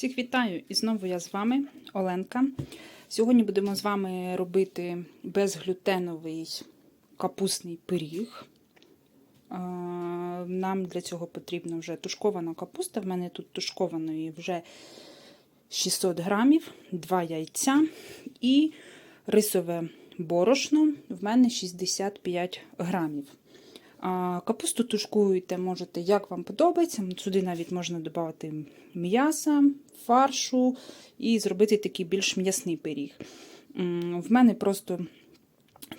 Всіх вітаю! І знову я з вами, Оленка. Сьогодні будемо з вами робити безглютеновий капустний пиріг. Нам для цього потрібна вже тушкована капуста. В мене тут тушкованої вже 600 грамів, 2 яйця і рисове борошно в мене 65 грамів. Капусту тушкуєте, можете, як вам подобається. Сюди навіть можна додати м'яса, фаршу і зробити такий більш м'ясний пиріг. В мене просто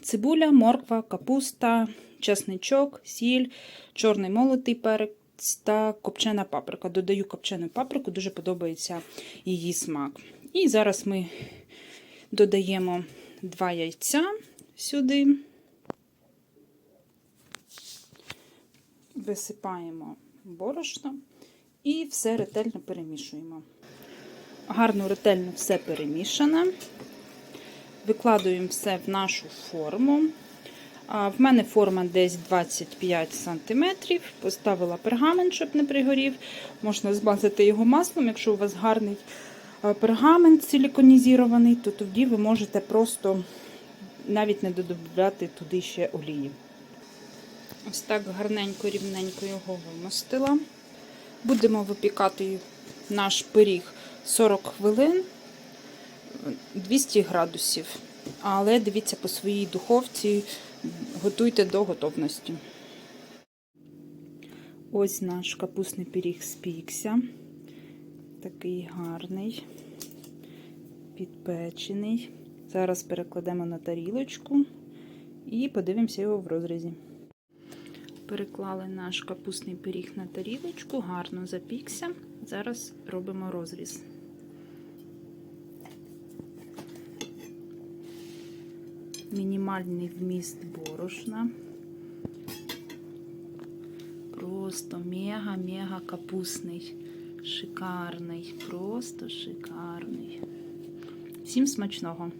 цибуля, морква, капуста, чесничок, сіль, чорний молотий перець та копчена паприка. Додаю копчену паприку, дуже подобається її смак. І зараз ми додаємо два яйця сюди. Висипаємо борошно і все ретельно перемішуємо. Гарно ретельно все перемішане. Викладуємо все в нашу форму. В мене форма десь 25 см. Поставила пергамент, щоб не пригорів. Можна змазати його маслом. Якщо у вас гарний пергамент силіконізований, то тоді ви можете просто навіть не додати туди ще олії. Ось так гарненько, рівненько його вимостила. Будемо випікати наш пиріг 40 хвилин 200 градусів. Але дивіться по своїй духовці, готуйте до готовності. Ось наш капустний пиріг спікся. Такий гарний, підпечений. Зараз перекладемо на тарілочку і подивимося його в розрізі. Переклали наш капустний пиріг на тарілочку, гарно запікся. Зараз робимо розріз. Мінімальний вміст борошна. Просто мега-мега капустний. Шикарний, просто шикарний. Всім смачного!